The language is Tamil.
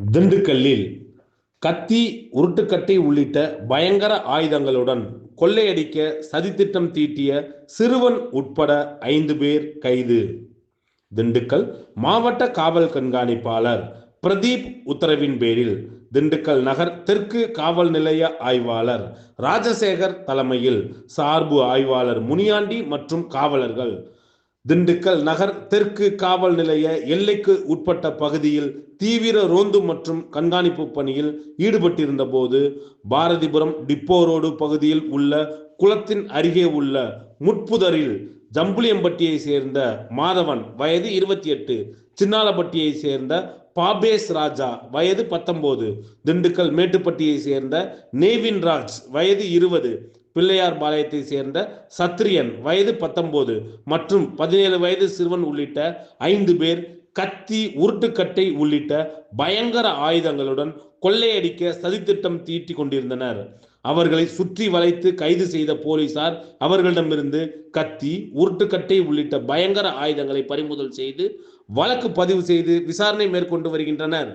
திண்டுக்கல்லில் கத்தி உருட்டுக்கட்டை உள்ளிட்ட பயங்கர ஆயுதங்களுடன் கொள்ளையடிக்க சதித்திட்டம் தீட்டிய சிறுவன் உட்பட ஐந்து பேர் கைது. திண்டுக்கல் மாவட்ட காவல் கண்காணிப்பாளர் பிரதீப் உத்தரவின் பேரில் திண்டுக்கல் நகர் தெற்கு காவல் நிலைய ஆய்வாளர் ராஜசேகர் தலைமையில் சார்பு ஆய்வாளர் முனியாண்டி மற்றும் காவலர்கள் திண்டுக்கல் நகர் தெற்கு காவல் நிலைய எல்லைக்கு உட்பட்ட பகுதியில் தீவிர ரோந்து மற்றும் கண்காணிப்பு பணியில் ஈடுபட்டிருந்த போது பாரதிபுரம் டிப்போ ரோடு பகுதியில் உள்ள குளத்தின் அருகே உள்ள முட்புதரில் ஜம்புலியம்பட்டியை சேர்ந்த மாதவன் வயது இருபத்தி எட்டு சின்னாலப்பட்டியை சேர்ந்த பாபேஸ் ராஜா வயது பத்தொன்பது திண்டுக்கல் மேட்டுப்பட்டியை சேர்ந்த நேவின் ராஜ் வயது இருபது பிள்ளையார் பாளையத்தை சேர்ந்த சத்ரியன் வயது பத்தொன்பது மற்றும் பதினேழு வயது சிறுவன் உள்ளிட்ட ஐந்து பேர் கத்தி உருட்டுக்கட்டை உள்ளிட்ட பயங்கர ஆயுதங்களுடன் கொள்ளையடிக்க சதித்திட்டம் தீட்டி கொண்டிருந்தனர். அவர்களை சுற்றி வளைத்து கைது செய்த போலீசார் அவர்களிடமிருந்து கத்தி உருட்டுக்கட்டை உள்ளிட்ட பயங்கர ஆயுதங்களை பறிமுதல் செய்து வழக்கு பதிவு செய்து விசாரணை மேற்கொண்டு வருகின்றனர்.